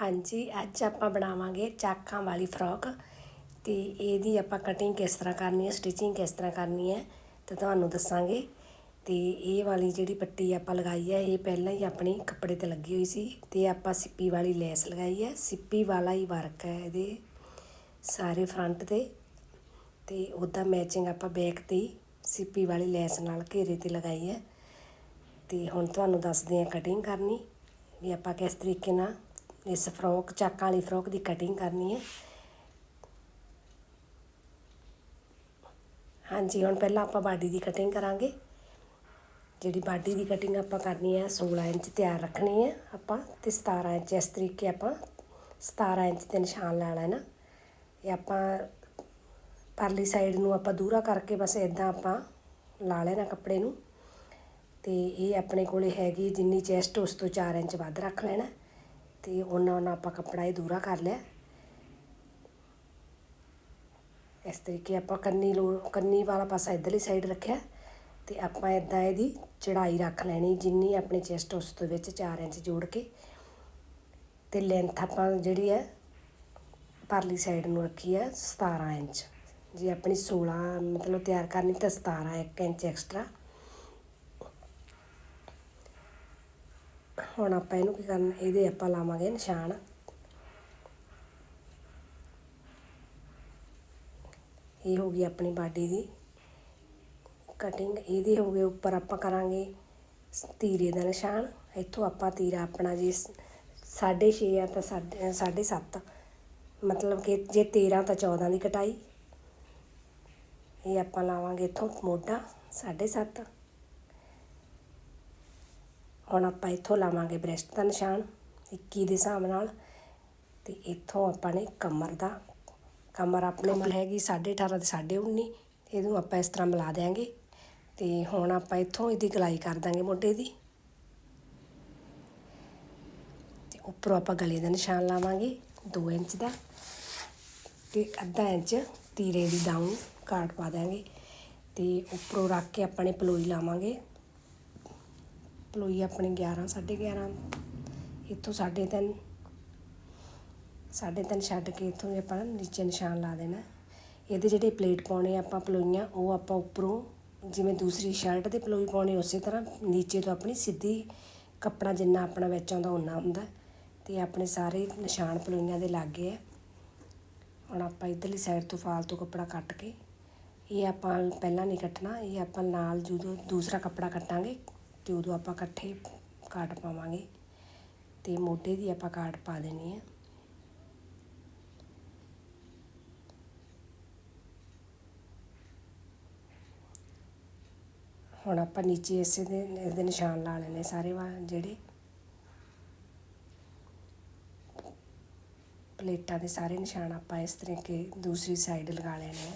ਹਾਂਜੀ, ਅੱਜ ਆਪਾਂ ਬਣਾਵਾਂਗੇ ਚਾਕਾਂ ਵਾਲੀ ਫਰੋਕ। ਤੇ ਇਹਦੀ ਆਪਾਂ ਕਟਿੰਗ ਕਿਸ ਤਰ੍ਹਾਂ ਕਰਨੀ ਹੈ ਸਟਿਚਿੰਗ ਕਿਸ ਤਰ੍ਹਾਂ ਕਰਨੀ ਹੈ, ਤੇ ਤੁਹਾਨੂੰ ਦੱਸਾਂਗੇ। ਤੇ ਇਹ ਵਾਲੀ ਜਿਹੜੀ ਪੱਟੀ ਆਪਾਂ ਲਗਾਈ ਹੈ, ਇਹ ਪਹਿਲਾਂ ਹੀ ਆਪਣੀ ਕੱਪੜੇ ਤੇ ਲੱਗੀ ਹੋਈ ਸੀ। ਤੇ ਆਪਾਂ ਸਿੱਪੀ ਵਾਲੀ ਲੈਸ ਲਗਾਈ ਹੈ। ਸਿੱਪੀ ਵਾਲਾ ਹੀ ਵਰਕ ਹੈ ਇਹਦੇ ਸਾਰੇ ਫਰੰਟ ਤੇ। ਤੇ ਉਹਦਾ ਮੈਚਿੰਗ ਆਪਾਂ ਬੈਕ ਤੇ ਸਿੱਪੀ ਵਾਲੀ ਲੈਸ ਨਾਲ ਘੇਰੇ ਤੇ ਲਗਾਈ ਹੈ। ਤੇ ਹੁਣ ਤੁਹਾਨੂੰ ਦੱਸਦੇ ਹਾਂ ਕਟਿੰਗ ਕਰਨੀ, ਵੀ ਆਪਾਂ ਕਿਸ ਤਰੀਕੇ ਨਾਲ ਇਸ ਫਰੋਕ, ਚੱਕ ਵਾਲੀ ਫਰੋਕ ਦੀ ਕਟਿੰਗ ਕਰਨੀ ਹੈ। ਹਾਂਜੀ, ਹੁਣ ਪਹਿਲਾਂ ਆਪਾਂ ਬਾਡੀ ਦੀ ਕਟਿੰਗ ਕਰਾਂਗੇ। ਜਿਹੜੀ ਬਾਡੀ ਦੀ ਕਟਿੰਗ ਆਪਾਂ ਕਰਨੀ ਹੈ 16 ਇੰਚ ਤਿਆਰ ਰੱਖਣੀ ਹੈ ਆਪਾਂ ਤੇ 17 ਇੰਚ, ਇਸ ਤਰੀਕੇ ਆਪਾਂ 17 ਇੰਚ ਤੇ ਨਿਸ਼ਾਨ ਲਾ ਲੈਣਾ। ਇਹ ਆਪਾਂ ਪਰਲੀ ਸਾਈਡ ਨੂੰ ਆਪਾਂ ਦੂਰਾ ਕਰਕੇ ਬਸ ਇਦਾਂ ਆਪਾਂ ਲਾ ਲੈਣਾ ਕੱਪੜੇ ਨੂੰ। ਤੇ ਇਹ ਆਪਣੇ ਕੋਲੇ ਹੈਗੀ ਜਿੰਨੀ ਚੈਸਟ ਉਸ ਤੋਂ 4 ਇੰਚ ਵੱਧ ਰੱਖ ਲੈਣਾ। ਤੇ ਉਹਨਾਂ ਉਹਨਾਂ ਆਪਾਂ ਕੱਪੜਾ ਇਹ ਦੂਰਾ ਕਰ ਲਿਆ। ਇਸ ਤਰੀਕੇ ਆਪਾਂ ਕੰਨੀ ਲੋ, ਕੰਨੀ ਵਾਲਾ ਪਾਸਾ ਇਧਰਲੀ ਸਾਈਡ ਰੱਖਿਆ ਤੇ ਆਪਾਂ ਇਦਾਂ ਇਹਦੀ ਚੜਾਈ ਰੱਖ ਲੈਣੀ ਜਿੰਨੀ ਆਪਣੀ ਚੈਸਟ ਉਸ ਤੋਂ ਵਿੱਚ 4 ਇੰਚ ਜੋੜ ਕੇ। ਤੇ ਲੈਂਥ ਆਪਾਂ ਜਿਹੜੀ ਹੈ ਪਰਲੀ ਸਾਈਡ ਨੂੰ ਰੱਖੀ ਹੈ 17 ਇੰਚ। ਜੇ ਆਪਣੀ 16 ਮਤਲਬ ਤਿਆਰ ਕਰਨੀ ਤਾਂ 17 1 ਇੰਚ ਐਕਸਟਰਾ ਹੁਣ ਆਪਾਂ ਇਹਨੂੰ ਕੀ ਕਰਨਾ, ਇਹਦੇ ਆਪਾਂ ਲਾਵਾਂਗੇ ਨਿਸ਼ਾਨ। ਇਹ ਹੋ ਗਈ ਆਪਣੀ ਬਾਡੀ ਦੀ ਕਟਿੰਗ ਇਹਦੇ ਹੋ ਗਏ ਉੱਪਰ ਆਪਾਂ ਕਰਾਂਗੇ ਤੀਰੇ ਦਾ ਨਿਸ਼ਾਨ। ਇੱਥੋਂ ਆਪਾਂ ਤੀਰਾ ਆਪਣਾ ਜੀ 6.5 ਆ ਤਾਂ 7.5 ਮਤਲਬ ਕਿ ਜੇ 13 ਤਾਂ 14 ਦੀ ਕਟਾਈ। ਇਹ ਆਪਾਂ ਲਾਵਾਂਗੇ ਇੱਥੋਂ ਮੋਢਾ 7.5 ਹੁਣ ਆਪਾਂ ਇੱਥੋਂ ਲਾਵਾਂਗੇ ਬ੍ਰੈਸਟ ਦਾ ਨਿਸ਼ਾਨ 21 ਦੇ ਹਿਸਾਬ ਨਾਲ। ਤੇ ਇੱਥੋਂ ਆਪਾਂ ਨੇ ਕਮਰ ਦਾ ਕਮਰ ਆਪਣੇ ਮਲ ਹੈਗੀ 18.5 ਤੇ 19.5 ਇਹਨੂੰ ਆਪਾਂ ਇਸ ਤਰ੍ਹਾਂ ਮਿਲਾ ਦੇਾਂਗੇ ਤੇ ਹੁਣ ਆਪਾਂ ਇੱਥੋਂ ਇਹਦੀ ਗਲਾਈ ਕਰ ਦਾਂਗੇ ਮੋਢੇ ਦੀ। ਤੇ ਉੱਪਰੋਂ ਆਪਾਂ ਗਲੇ ਦਾ ਨਿਸ਼ਾਨ ਲਾਵਾਂਗੇ 2 ਇੰਚ ਦਾ। ਤੇ ਅੱਧਾ ਇੰਚ ਤੀਰੇ ਦੀ ਡਾਊਨ ਕਾਟ ਪਾ ਦਾਂਗੇ ਤੇ ਉੱਪਰੋਂ ਰੱਖ ਕੇ ਆਪਾਂ ਨੇ ਪਲੋਈ ਲਾਵਾਂਗੇ। ਪਲੋਈ ਆਪਣੀ 11 11.5 ਇੱਥੋਂ 3.5 3.5 ਛੱਡ ਕੇ ਇੱਥੋਂ ਆਪਾਂ ਨੀਚੇ ਨਿਸ਼ਾਨ ਲਾ ਦੇਣਾ। ਇਹਦੇ ਜਿਹੜੇ ਪਲੇਟ ਪਾਉਣੇ ਆਪਾਂ ਪਲੋਈਆਂ, ਉਹ ਆਪਾਂ ਉੱਪਰੋਂ ਜਿਵੇਂ ਦੂਸਰੀ ਸ਼ਰਟ ਤੇ ਪਲੋਈ ਪਾਉਣੀ, ਉਸੇ ਤਰ੍ਹਾਂ ਨੀਚੇ ਤੋਂ ਆਪਣੀ ਸਿੱਧੀ ਕੱਪੜਾ ਜਿੰਨਾ ਆਪਣਾ ਵਿੱਚ ਆਉਂਦਾ ਉਹਨਾਂ ਹੁੰਦਾ। ਤੇ ਆਪਣੇ ਸਾਰੇ ਨਿਸ਼ਾਨ ਪਲੋਈਆਂ ਦੇ ਲੱਗੇ ਆ। ਹੁਣ ਆਪਾਂ ਇਧਰਲੀ ਸਾਈਡ ਤੋਂ ਫਾਲਤੂ ਕੱਪੜਾ ਕੱਟ ਕੇ, ਇਹ ਆਪਾਂ ਪਹਿਲਾਂ ਨਹੀਂ ਕੱਟਣਾ, ਇਹ ਆਪਾਂ ਨਾਲ ਜਦੋਂ ਦੂਸਰਾ ਕੱਪੜਾ ਕੱਟਾਂਗੇ ਤੇ ਉਦੋਂ ਆਪਾਂ ਇਕੱਠੇ ਕਾਟ ਪਾਵਾਂਗੇ ਤੇ ਮੋਢੇ ਦੀ ਆਪਾਂ ਕਾਟ ਪਾ ਦੇਣੀ ਹੈ। ਹੁਣ ਆਪਾਂ ਨੀਚੇ ਇਸੇ ਦੇ ਇਸ ਦੇ ਨਿਸ਼ਾਨ ਲਾ ਲੈਣੇ ਸਾਰੇ ਵਾ ਜਿਹੜੇ ਪਲੇਟਾਂ ਦੇ ਸਾਰੇ ਨਿਸ਼ਾਨ ਆਪਾਂ ਇਸ ਤਰੀਕੇ ਦੂਸਰੀ ਸਾਈਡ ਲਗਾ ਲੈਣੇ ਆ।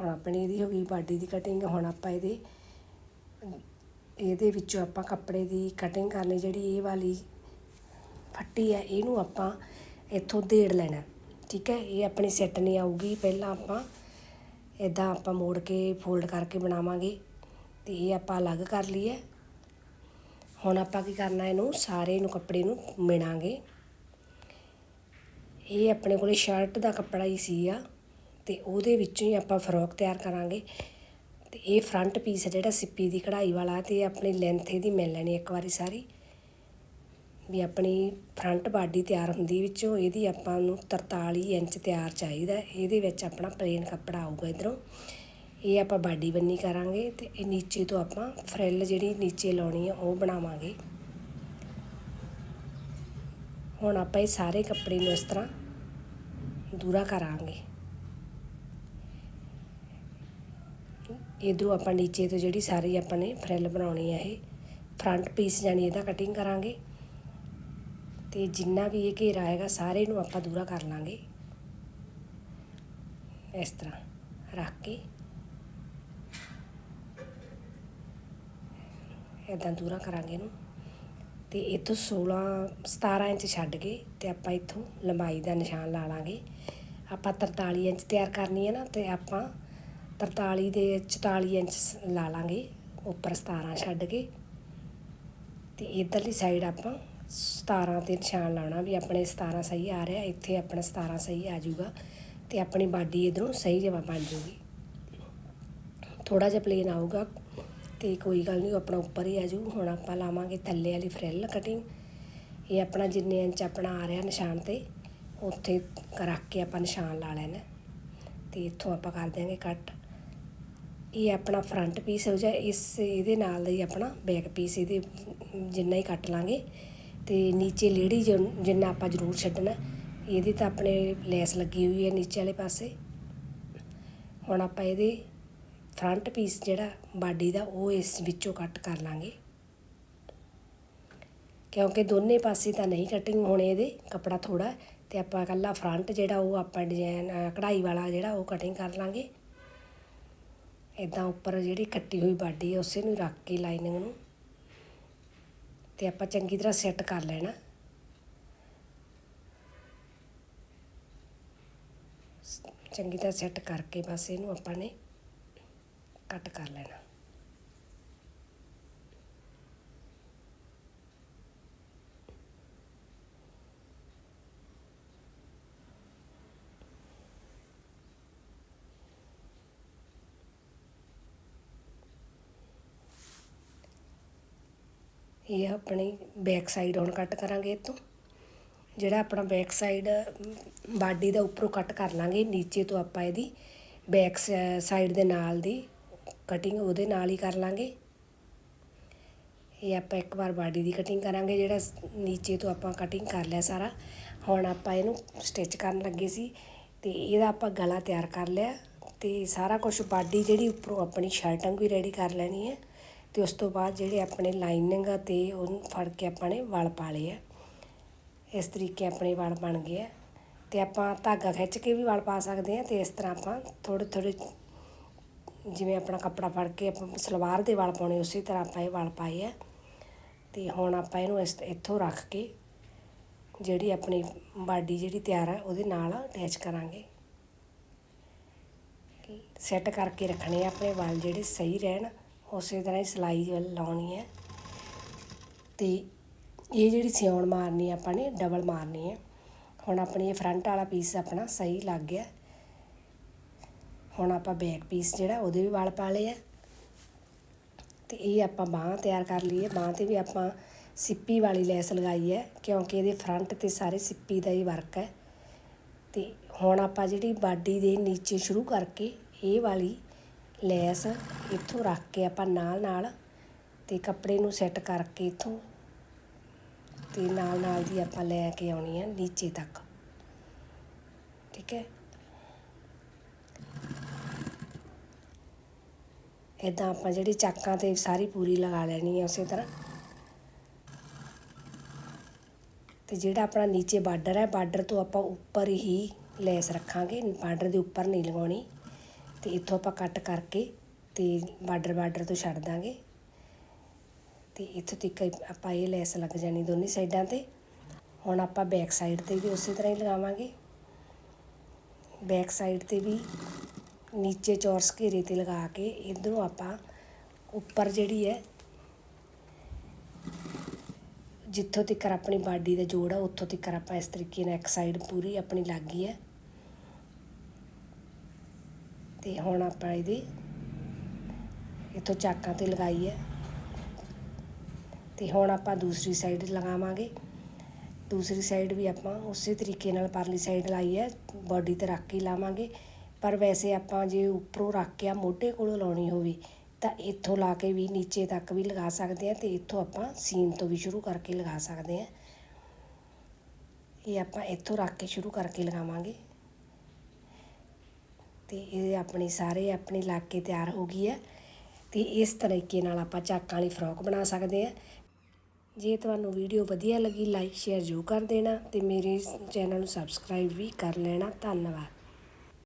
ਹੁਣ ਆਪਣੀ ਇਹਦੀ ਹੋ ਗਈ ਬਾਡੀ ਦੀ ਕਟਿੰਗ ਹੁਣ ਆਪਾਂ ਇਹਦੇ ਇਹਦੇ ਵਿੱਚੋਂ ਆਪਾਂ ਕੱਪੜੇ ਦੀ ਕਟਿੰਗ ਕਰਨੀ, ਜਿਹੜੀ ਇਹ ਵਾਲੀ ਫੱਟੀ ਹੈ ਇਹਨੂੰ ਆਪਾਂ ਇੱਥੋਂ ਦੇੜ ਲੈਣਾ ਠੀਕ ਹੈ? ਇਹ ਆਪਣੀ ਸੈੱਟ ਨਹੀਂ ਆਊਗੀ, ਪਹਿਲਾਂ ਆਪਾਂ ਇਦਾਂ ਆਪਾਂ ਮੋੜ ਕੇ ਫੋਲਡ ਕਰਕੇ ਬਣਾਵਾਂਗੇ, ਤੇ ਇਹ ਆਪਾਂ ਅਲੱਗ ਕਰ ਲਈਏ। ਹੁਣ ਆਪਾਂ ਕੀ ਕਰਨਾ, ਇਹਨੂੰ ਸਾਰੇ ਨੂੰ ਕੱਪੜੇ ਨੂੰ ਮਿਣਾਂਗੇ। ਇਹ ਆਪਣੇ ਕੋਲੇ ਸ਼ਰਟ ਦਾ ਕੱਪੜਾ ਹੀ ਸੀ ਆ। ਤੇ ਉਹਦੇ ਵਿੱਚੋਂ ਹੀ ਆਪਾਂ ਫਰੋਕ ਤਿਆਰ ਕਰਾਂਗੇ। ਤੇ ਇਹ ਫਰੰਟ ਪੀਸ ਜਿਹੜਾ ਸਿੱਪੀ ਦੀ ਕਢਾਈ ਵਾਲਾ ਤੇ ਆਪਣੀ ਲੈਂਥ ਇਹਦੀ ਮਿਲ ਲੈਣੀ ਇੱਕ ਵਾਰੀ ਸਾਰੀ। ਵੀ ਆਪਣੀ ਫਰੰਟ ਬਾਡੀ ਤਿਆਰ ਹੁੰਦੀ ਵਿੱਚੋਂ ਇਹਦੀ ਆਪਾਂ ਨੂੰ 43 ਇੰਚ ਤਿਆਰ ਚਾਹੀਦਾ ਇਹਦੇ ਵਿੱਚ ਆਪਣਾ ਪਲੇਨ ਕੱਪੜਾ ਆਊਗਾ ਇਧਰੋਂ। ਇਹ ਆਪਾਂ ਬਾਡੀ ਬੰਨੀ ਕਰਾਂਗੇ ਤੇ ਇਹ ਨੀਚੇ ਤੋਂ ਆਪਾਂ ਫਰਿੱਲ ਜਿਹੜੀ ਨੀਚੇ ਲਾਉਣੀ ਆ ਉਹ ਬਣਾਵਾਂਗੇ। ਹੁਣ ਆਪਾਂ ਇਹ ਸਾਰੇ ਕੱਪੜੇ ਨੂੰ ਇਸ ਤਰ੍ਹਾਂ ਦੂਰਾ ਕਰਾਂਗੇ। ਇਧਰੋਂ ਆਪਾਂ ਨੀਚੇ ਤੋਂ ਜਿਹੜੀ ਸਾਰੀ ਆਪਾਂ ਨੇ ਫਰਿੱਲ ਬਣਾਉਣੀ ਹੈ ਇਹ ਫਰੰਟ ਪੀਸ ਜਾਨੀ ਇਹਦਾ ਕਟਿੰਗ ਕਰਾਂਗੇ। ਤੇ ਜਿੰਨਾ ਵੀ ਇਹ ਘੇਰਾ ਹੈਗਾ ਸਾਰੇ ਨੂੰ ਆਪਾਂ ਦੂਰਾ ਕਰ ਲਾਂਗੇ। ਇਸ ਤਰ੍ਹਾਂ ਰੱਖ ਕੇ। ਇਦਾਂ ਦੂਰਾ ਕਰਾਂਗੇ ਇਹਨੂੰ। ਤੇ ਇੱਥੋਂ 16 17 ਇੰਚ ਛੱਡ ਕੇ ਤੇ ਆਪਾਂ ਇੱਥੋਂ ਲੰਬਾਈ ਦਾ ਨਿਸ਼ਾਨ ਲਾ ਲਾਂਗੇ। ਆਪਾਂ 43 ਇੰਚ ਤਿਆਰ ਕਰਨੀ ਹੈ ਨਾ, ਤੇ ਆਪਾਂ 43 ਦੇ 44 ਇੰਚ ਲਾ ਲਾਂਗੇ, ਉੱਪਰ 17 ਛੱਡ ਕੇ। ਤੇ ਇਧਰਲੀ ਸਾਈਡ ਆਪਾਂ 17 ਤੇ ਨਿਸ਼ਾਨ ਲਾਉਣਾ ਵੀ ਆਪਣੇ 17 ਸਹੀ ਆ ਰਿਹਾ, ਇੱਥੇ ਆਪਣਾ 17 ਸਹੀ ਆ ਜਾਊਗਾ ਤੇ ਆਪਣੀ ਬਾਡੀ ਇਧਰੋਂ ਸਹੀ ਜਵਾ ਬਣ ਜੂਗੀ। ਥੋੜਾ ਜਿਹਾ ਪਲੇਨ ਆਊਗਾ ਤੇ ਕੋਈ ਗੱਲ ਨਹੀਂ, ਉਹ ਆਪਣਾ ਉੱਪਰ ਹੀ ਆ ਜੂ। ਹੁਣ ਆਪਾਂ ਲਾਵਾਂਗੇ ਥੱਲੇ ਵਾਲੀ ਫਰਿੱਲ ਕਟਿੰਗ ਇਹ ਆਪਣਾ ਜਿੰਨੇ ਇੰਚ ਆਪਣਾ ਆ ਰਿਹਾ ਨਿਸ਼ਾਨ ਤੇ, ਉੱਥੇ ਰੱਖ ਕੇ ਆਪਾਂ ਨਿਸ਼ਾਨ ਲਾ ਲੈਣਾ। ਤੇ ਇੱਥੋਂ ਆਪਾਂ ਕਰ ਦਿਆਂਗੇ ਕੱਟ ਇਹ ਆਪਣਾ ਫਰੰਟ ਪੀਸ ਹੋ ਜਾ ਇਸ ਇਹਦੇ ਨਾਲ ਦਾ ਹੀ ਆਪਣਾ ਬੈਕ ਪੀਸ ਇਹਦੇ ਜਿੰਨਾ ਹੀ ਕੱਟ ਲਾਂਗੇ ਤੇ ਨੀਚੇ ਲੇੜੀ ਜਿੰਨਾ ਆਪਾਂ ਜ਼ਰੂਰ ਛੱਡਣਾ। ਇਹਦੀ ਤਾਂ ਆਪਣੇ ਲੈਸ ਲੱਗੀ ਹੋਈ ਹੈ ਨੀਚੇ ਵਾਲੇ ਪਾਸੇ। ਹੁਣ ਆਪਾਂ ਇਹਦੇ ਫਰੰਟ ਪੀਸ ਜਿਹੜਾ ਬਾਡੀ ਦਾ ਉਹ ਇਸ ਵਿੱਚੋਂ ਕੱਟ ਕਰ ਲਾਂਗੇ। ਕਿਉਂਕਿ ਦੋਨੇ ਪਾਸੇ ਤਾਂ ਨਹੀਂ ਕਟਿੰਗ ਹੋਣੇ ਇਹਦੇ, ਕੱਪੜਾ ਥੋੜਾ ਤੇ ਆਪਾਂ ਇਕੱਲਾ ਫਰੰਟ ਜਿਹੜਾ ਉਹ ਆਪਾਂ ਡਿਜ਼ਾਈਨ ਕਢਾਈ ਵਾਲਾ ਜਿਹੜਾ ਉਹ ਕਟਿੰਗ ਕਰ ਲਾਂਗੇ। ਇੱਦਾਂ ਉੱਪਰ ਜਿਹੜੀ ਕੱਟੀ ਹੋਈ ਬਾਡੀ ਹੈ ਉਸੇ ਨੂੰ ਰੱਖ ਕੇ ਲਾਈਨਿੰਗ ਨੂੰ ਅਤੇ ਆਪਾਂ ਚੰਗੀ ਤਰ੍ਹਾਂ ਸੈੱਟ ਕਰ ਲੈਣਾ। ਚੰਗੀ ਤਰ੍ਹਾਂ ਸੈੱਟ ਕਰਕੇ ਬਸ ਇਹਨੂੰ ਆਪਾਂ ਨੇ ਕੱਟ ਕਰ ਲੈਣਾ। ਇਹ ਆਪਣੀ ਬੈਕ ਸਾਈਡ ਹੁਣ ਕੱਟ ਕਰਾਂਗੇ ਇਹ ਤੋਂ। ਜਿਹੜਾ ਆਪਣਾ ਬੈਕ ਸਾਈਡ ਬਾਡੀ ਦਾ ਉੱਪਰੋਂ ਕੱਟ ਕਰ ਲਾਂਗੇ, ਨੀਚੇ ਤੋਂ ਆਪਾਂ ਇਹਦੀ ਬੈਕ ਸਾਈਡ ਦੇ ਨਾਲ ਦੀ ਕਟਿੰਗ ਉਹਦੇ ਨਾਲ ਹੀ ਕਰ ਲਾਂਗੇ। ਇਹ ਆਪਾਂ ਇੱਕ ਵਾਰ ਬਾਡੀ ਦੀ ਕਟਿੰਗ ਕਰਾਂਗੇ, ਜਿਹੜਾ ਨੀਚੇ ਤੋਂ ਆਪਾਂ ਕਟਿੰਗ ਕਰ ਲਿਆ ਸਾਰਾ। ਹੁਣ ਆਪਾਂ ਇਹਨੂੰ ਸਟਿਚ ਕਰਨ ਲੱਗੇ ਸੀ ਤੇ ਇਹਦਾ ਆਪਾਂ ਗਲਾ ਤਿਆਰ ਕਰ ਲਿਆ ਤੇ ਸਾਰਾ ਕੁਝ ਬਾਡੀ ਜਿਹੜੀ ਉੱਪਰੋਂ ਆਪਣੀ ਸ਼ਰਟਾਂ ਵੀ ਰੈਡੀ ਕਰ ਲੈਣੀ ਹੈ। ਤੇ ਉਸ ਤੋਂ ਬਾਅਦ ਜਿਹੜੇ ਆਪਣੇ ਲਾਈਨਿੰਗ ਤੇ ਉਹਨੂੰ ਫੜ ਕੇ ਆਪਾਂ ਨੇ ਵਲ ਪਾ ਲਏ ਆ। ਇਸ ਤਰੀਕੇ ਆਪਣੇ ਵਲ ਬਣ ਗਏ ਆ। ਤੇ ਆਪਾਂ ਧਾਗਾ ਖਿੱਚ ਕੇ ਵੀ ਵਲ ਪਾ ਸਕਦੇ ਆ ਤੇ ਇਸ ਤਰ੍ਹਾਂ ਆਪਾਂ ਥੋੜੇ ਥੋੜੇ ਜਿਵੇਂ ਆਪਣਾ ਕੱਪੜਾ ਫੜ ਕੇ ਆਪਾਂ ਸਲਵਾਰ ਦੇ ਵਲ ਪਾਉਣੇ, ਉਸੇ ਤਰ੍ਹਾਂ ਆਪਾਂ ਇਹ ਵਲ ਪਾਏ ਆ। ਤੇ ਹੁਣ ਆਪਾਂ ਇਹਨੂੰ ਇਸ, ਇੱਥੋਂ ਰੱਖ ਕੇ ਜਿਹੜੀ ਆਪਣੀ ਬਾਡੀ ਜਿਹੜੀ ਤਿਆਰ ਹੈ ਉਹਦੇ ਨਾਲ ਅਟੈਚ ਕਰਾਂਗੇ। ਸੈੱਟ ਕਰਕੇ ਰੱਖਣੇ ਆ ਆਪਣੇ ਵਾਲ ਜਿਹੜੇ ਸਹੀ ਰਹਿਣ। ਉਸੇ ਤਰ੍ਹਾਂ ਹੀ ਸਿਲਾਈ ਲਾਉਣੀ ਹੈ। ਅਤੇ ਇਹ ਜਿਹੜੀ ਸਿਉਣ ਮਾਰਨੀ ਆਪਾਂ ਨੇ, ਡਬਲ ਮਾਰਨੀ ਹੈ। ਹੁਣ ਆਪਣੀ ਇਹ ਫਰੰਟ ਵਾਲਾ ਪੀਸ ਆਪਣਾ ਸਹੀ ਲੱਗ ਗਿਆ। ਹੁਣ ਆਪਾਂ ਬੈਕ ਪੀਸ ਜਿਹੜਾ, ਉਹਦੇ ਵੀ ਵਾਲ ਪਾ ਲਏ ਆ। ਤੇ ਇਹ ਆਪਾਂ ਬਾਹ ਤਿਆਰ ਕਰ ਲਈਏ। ਬਾਹ ਤੇ ਵੀ ਆਪਾਂ ਸਿੱਪੀ ਵਾਲੀ ਲੈਸ ਲਗਾਈ ਹੈ, ਕਿਉਂਕਿ ਇਹਦੇ ਫਰੰਟ ਤੇ ਸਾਰੇ ਸਿੱਪੀ ਦਾ ਹੀ ਵਰਕ ਹੈ। ਤੇ ਹੁਣ ਆਪਾਂ ਜਿਹੜੀ ਬਾਡੀ ਦੇ ਨੀਚੇ ਸ਼ੁਰੂ ਕਰਕੇ, ਇਹ ਵਾਲੀ ਲੈਸ ਇੱਥੋਂ ਰੱਖ ਕੇ ਆਪਾਂ ਨਾਲ ਨਾਲ ਤੇ ਕੱਪੜੇ ਨੂੰ ਸੈੱਟ ਕਰਕੇ ਇੱਥੋਂ ਤੇ ਨਾਲ ਨਾਲ ਦੀ ਆਪਾਂ ਲੈ ਕੇ ਆਉਣੀ ਹੈ ਨੀਚੇ ਤੱਕ। ਠੀਕ ਹੈ? ਇਦਾਂ ਆਪਾਂ ਜਿਹੜੀ ਚਾਕਾਂ ਤੇ ਸਾਰੀ ਪੂਰੀ ਲਗਾ ਲੈਣੀ ਹੈ ਉਸੇ ਤਰ੍ਹਾਂ। ਤੇ ਜਿਹੜਾ ਆਪਣਾ ਨੀਚੇ ਬਾਰਡਰ ਹੈ, ਬਾਰਡਰ ਤੋਂ ਆਪਾਂ ਉੱਪਰ ਹੀ ਲੈਸ ਰੱਖਾਂਗੇ, ਬਾਰਡਰ ਦੇ ਉੱਪਰ ਨਹੀਂ ਲਗਾਉਣੀ। ਤੇ ਇੱਥੋਂ ਆਪਾਂ ਕੱਟ ਕਰਕੇ ਤੇ ਬਾਰਡਰ ਬਾਰਡਰ ਤੋਂ ਛੱਡ ਦਾਂਗੇ। ਤੇ ਇੱਥੋਂ ਤੱਕ ਆਪਾਂ ਇਹ ਲੈਸ ਲੱਗ ਜਾਣੀ ਦੋਨੇ ਸਾਈਡਾਂ ਤੇ। ਹੁਣ ਆਪਾਂ ਬੈਕ ਸਾਈਡ ਤੇ ਵੀ ਉਸੇ ਤਰ੍ਹਾਂ ਹੀ ਲਗਾਵਾਂਗੇ। ਬੈਕ ਸਾਈਡ ਤੇ ਵੀ ਨੀਚੇ ਚੌਰਸ ਘੇਰੇ ਤੇ ਲਗਾ ਕੇ ਇਧਰੋਂ ਆਪਾਂ ਉੱਪਰ ਜਿਹੜੀ ਹੈ, ਜਿੱਥੋਂ ਤੱਕ ਆਪਣੀ ਬਾਡੀ ਦਾ ਜੋੜ ਆ, ਉੱਥੋਂ ਤੱਕ ਆਪਾਂ ਇਸ ਤਰੀਕੇ ਨਾਲ ਇੱਕ ਸਾਈਡ ਪੂਰੀ ਆਪਣੀ ਲੱਗ ਗਈ ਹੈ। ਤੇ ਹੁਣ ਆਪਾਂ ਇਹਦੀ ਇੱਥੋਂ ਚਾਕਾਂ ਤੇ ਲਗਾਈ ਹੈ। ਤੇ ਹੁਣ ਆਪਾਂ ਦੂਸਰੀ ਸਾਈਡ ਲਗਾਵਾਂਗੇ। ਦੂਸਰੀ ਸਾਈਡ ਵੀ ਆਪਾਂ ਉਸੇ ਤਰੀਕੇ ਨਾਲ ਪਰਲੀ ਸਾਈਡ ਲਾਈ ਹੈ ਬਾਡੀ ਤੇ ਰੱਖ ਕੇ ਲਾਵਾਂਗੇ। ਪਰ ਵੈਸੇ ਆਪਾਂ ਜੇ ਉੱਪਰੋਂ ਰੱਖ ਕੇ ਆ ਮੋਢੇ ਕੋਲੋਂ ਲਾਉਣੀ ਹੋਵੇ, ਤਾਂ ਇੱਥੋਂ ਲਾ ਕੇ ਵੀ ਨੀਚੇ ਤੱਕ ਵੀ ਲਗਾ ਸਕਦੇ ਆ ਤੇ ਇੱਥੋਂ ਆਪਾਂ ਸੀਨ ਤੋਂ ਵੀ ਸ਼ੁਰੂ ਕਰਕੇ ਲਗਾ ਸਕਦੇ ਆ ਇਹ ਆਪਾਂ ਇੱਥੋਂ ਰੱਖ ਕੇ ਸ਼ੁਰੂ ਕਰਕੇ ਲਗਾਵਾਂਗੇ। ਅਤੇ ਇਹ ਆਪਣੇ ਸਾਰੇ ਆਪਣੇ ਲੱਗ ਕੇ ਤਿਆਰ ਹੋ ਗਈ ਹੈ ਅਤੇ ਇਸ ਤਰੀਕੇ ਨਾਲ ਆਪਾਂ ਚਾਕਾਂ ਵਾਲੀ ਫਰੋਕ ਬਣਾ ਸਕਦੇ ਹਾਂ। ਜੇ ਤੁਹਾਨੂੰ ਵੀਡੀਓ ਵਧੀਆ ਲੱਗੀ ਲਾਈਕ ਸ਼ੇਅਰ ਜ਼ਰੂਰ ਕਰ ਦੇਣਾ ਅਤੇ ਮੇਰੇ ਚੈਨਲ ਨੂੰ ਸਬਸਕ੍ਰਾਈਬ ਵੀ ਕਰ ਲੈਣਾ। ਧੰਨਵਾਦ।